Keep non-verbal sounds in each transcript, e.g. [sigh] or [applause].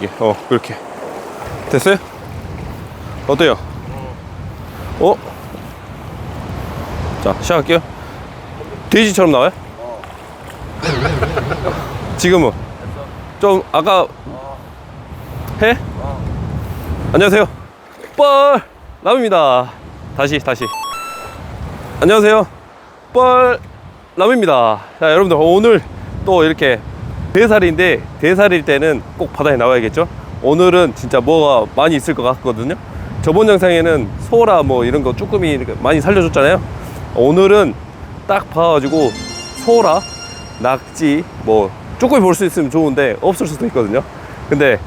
이게, 어 그렇게. 됐어요? 어때요? 어? 자 시작할게요. 돼지처럼 나와요? 지금은? 좀 아까 해? 안녕하세요. 뻘! 남입니다. 다시 다시. 안녕하세요. 뻘! 남입니다. 자 여러분들 오늘 또 이렇게 대살인데 대살일 때는 꼭 바다에 나와야겠죠? 오늘은 진짜 뭐가 많이 있을 것 같거든요. 저번 영상에는 소라 뭐 이런 거 쭈꾸미 많이 살려줬잖아요. 오늘은 딱 봐가지고 소라 낙지 뭐 쭈꾸미 볼 수 있으면 좋은데 없을 수도 있거든요. 근데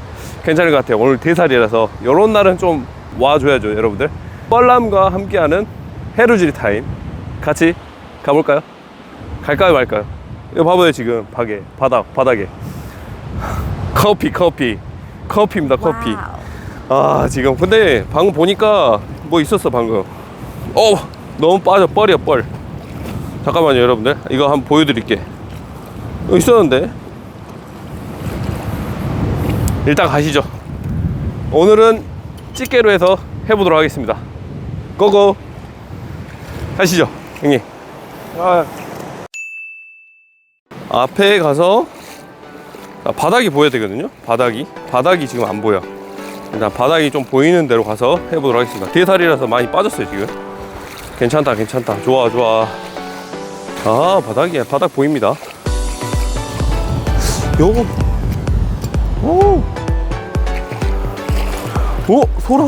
괜찮을 것 같아요. 오늘 대살이라서 이런 날은 좀 와줘야죠 여러분들. 뻘람과 함께하는 해루지리 타임. 같이 가볼까요? 갈까요 말까요? 이거 봐봐요 지금. 바게. 바닥 바닥에. 커피 커피. 커피입니다 커피. 아 지금. 근데 방금 보니까 뭐 있었어 방금? 어 너무 빠져. 뻘이야 뻘. 잠깐만요 여러분들. 이거 한번 보여드릴게. 여기 있었는데? 일단 가시죠. 오늘은 집게로 해서 해보도록 하겠습니다. 고고. 가시죠 형님. 아. 앞에 가서 아, 바닥이 보여야 되거든요. 바닥이. 바닥이 지금 안 보여. 일단 바닥이 좀 보이는 대로 가서 해보도록 하겠습니다. 대살이라서 많이 빠졌어요 지금. 괜찮다 괜찮다. 좋아 좋아. 아 바닥이야. 바닥 보입니다. 요거. 오. 오 소라.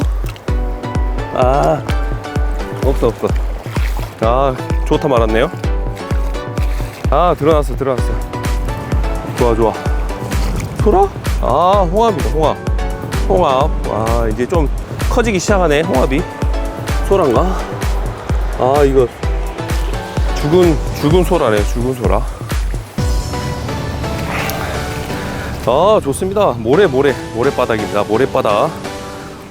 아 없어 없어. 아 좋다 말았네요 아 드러났어 드러났어. 좋아 좋아. 소라 아 홍합이다 홍합. 홍합. 아 이제 좀 커지기 시작하네 홍합이. 소란가? 아 이거 죽은 죽은 소라네 죽은 소라. 아 좋습니다. 모래 모래 모래바닥입니다. 모래바닥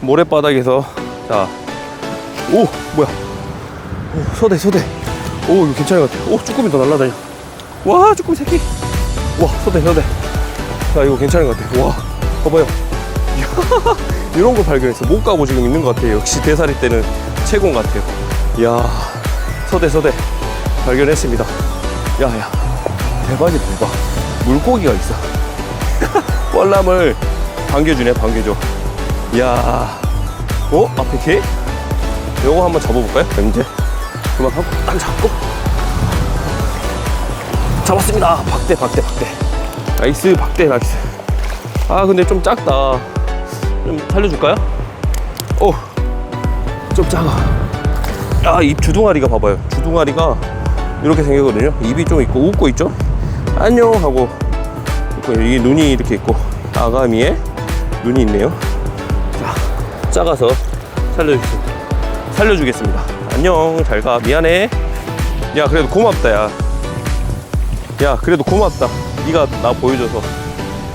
모래바닥에서 자오 뭐야? 오, 소대 소대. 오 이거 괜찮은 것 같아. 오 쭈꾸미 더 날라다녀 와 쭈꾸미 새끼. 와 소대 소대 자 이거 괜찮은 것 같아. 와 봐봐요. [laughs] 이런 거 발견했어. 못 가고 지금 있는 것 같아요. 역시 대사리 때는 최고인 것 같아요. 이야 소대 소대 발견했습니다. 야야. 대박이다 대박. 물고기가 있어. [laughs] 뻘람을 반겨주네 반겨줘. 이야. 어? 앞에 개? 요거 한번 잡아볼까요? 이제? 그만하고 딱 잡고 잡았습니다. 박대 박대 박대. 나이스 박대 나이스. 아 근데 좀 작다. 좀 살려줄까요? 오좀 작아. 아입 주둥아리가 봐봐요. 주둥아리가 이렇게 생겼거든요. 입이 좀 있고 웃고 있죠? 안녕 하고 있고 여기 눈이 이렇게 있고 아가미에 눈이 있네요. 자 작아서 살려주겠습니다. 살려주겠습니다. 안녕 잘 가. 미안해. 야 그래도 고맙다 야 야 그래도 고맙다. 네가 나 보여줘서.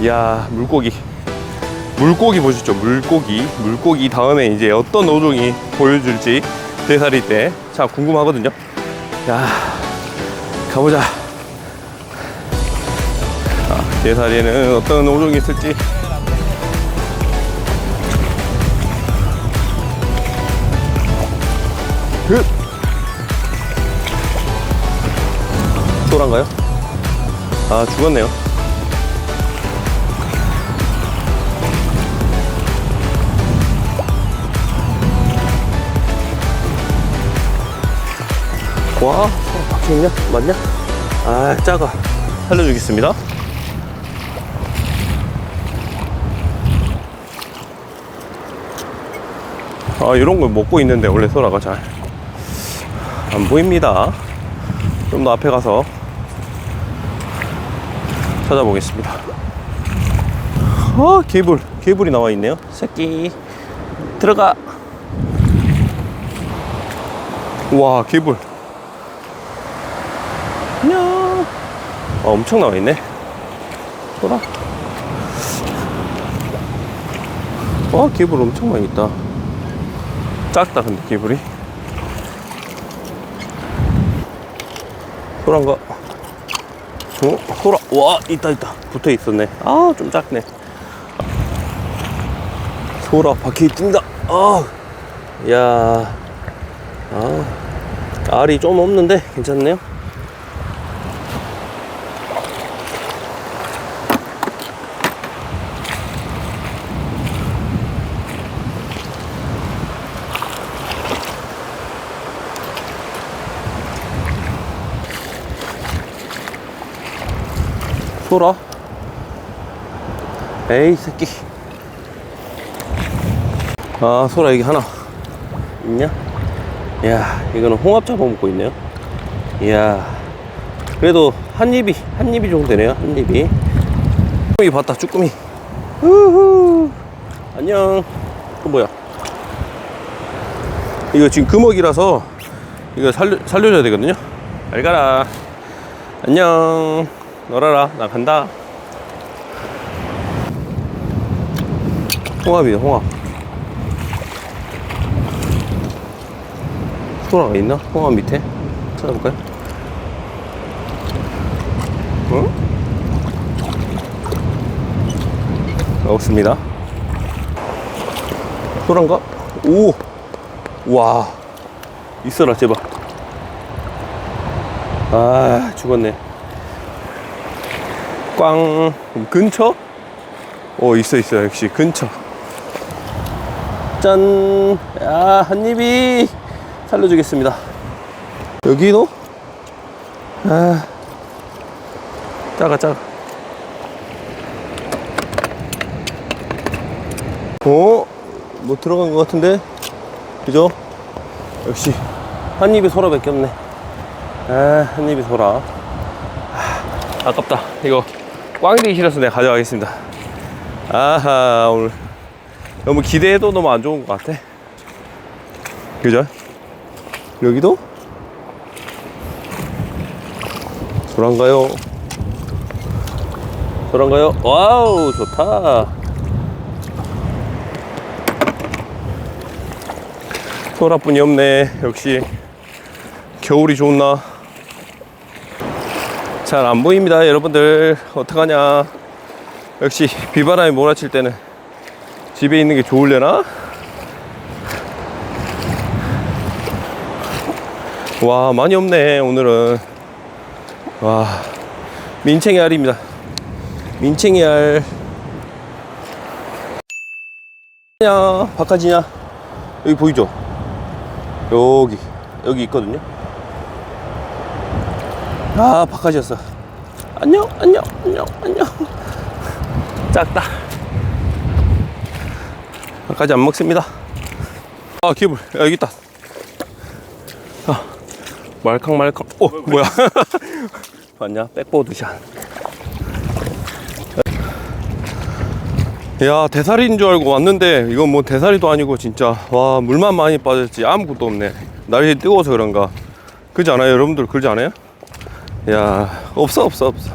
야 물고기. 물고기 보시죠? 물고기. 물고기 다음에 이제 어떤 어종이 보여줄지 대살이 때 자 궁금하거든요. 자 가보자. 자 대살이는 어떤 어종이 있을지. 그. 소란가요? 아 죽었네요. 와 박혀있냐? 맞냐? 아 작아. 살려주겠습니다. 아 이런 걸 먹고 있는데 원래 소라가 잘 안 보입니다. 좀 더 앞에 가서 찾아보겠습니다. 아 개불 개불이 나와 있네요. 새끼 들어가. 와 개불 안녕. 아 엄청 나와 있네. 소라 와 개불 엄청 많이 있다. 작다 근데 개불이. 소란가 어? 소라 와 있다 있다 붙어 있었네 아 좀 작네 소라 바퀴 뛴다. 아, 야, 아, 알이 좀 없는데 괜찮네요. 소라? 에이 새끼. 아 소라 여기 하나. 있냐? 야 이거는 홍합 잡아먹고 있네요. 이야. 그래도 한 입이 한 입이 정도 되네요 한 입이. 쭈꾸미 봤다 쭈꾸미. 우후. 안녕. 그 뭐야? 이거 지금 금어기라서 이거 살려, 살려줘야 되거든요. 잘 가라. 안녕 놀아라 나 간다 홍합이에요 홍합 소라가 있나? 홍합 밑에 찾아볼까요? 어? 없습니다 소란가? 오! 와 있어라 제발 아 죽었네 꽝 근처? 어 있어 있어 역시 근처 짠! 야, 한 입이 살려주겠습니다. 여기도? 아, 작아, 작아. 어? 뭐 들어간 것 같은데? 그죠? 역시, 한 입이 소라밖에 없네. 아, 한 입이 소라. 아, 아깝다. 이거 꽝되기 싫어서 내가 가져가겠습니다. 아하, 오늘. 너무 기대해도 너무 안 좋은 것 같아. 그죠? 여기도? 소란가요? 소란가요? 와우, 좋다. 소라뿐이 없네. 역시 겨울이 좋나? 잘 안 보입니다, 여러분들. 어떡하냐? 역시 비바람이 몰아칠 때는 집에 있는 게 좋을려나? 와 많이 없네 오늘은 와 민챙이 알입니다 민챙이 알 야 바깥이냐 여기 보이죠 여기 여기 있거든요 아 바깥이었어 안녕 안녕 안녕 안녕 작다 까지 안 먹습니다. 아, 기불. 야, 여기 있다. 아, 말캉말캉. 오, 뭐야. [laughs] 봤냐? 백보드 샷. 야, 대사리인 줄 알고 왔는데, 이건 뭐 대사리도 아니고, 진짜. 와, 물만 많이 빠졌지. 아무것도 없네. 날이 뜨거워서 그런가. 그지 않아요? 여러분들 그러지 않아요? 야, 없어, 없어, 없어.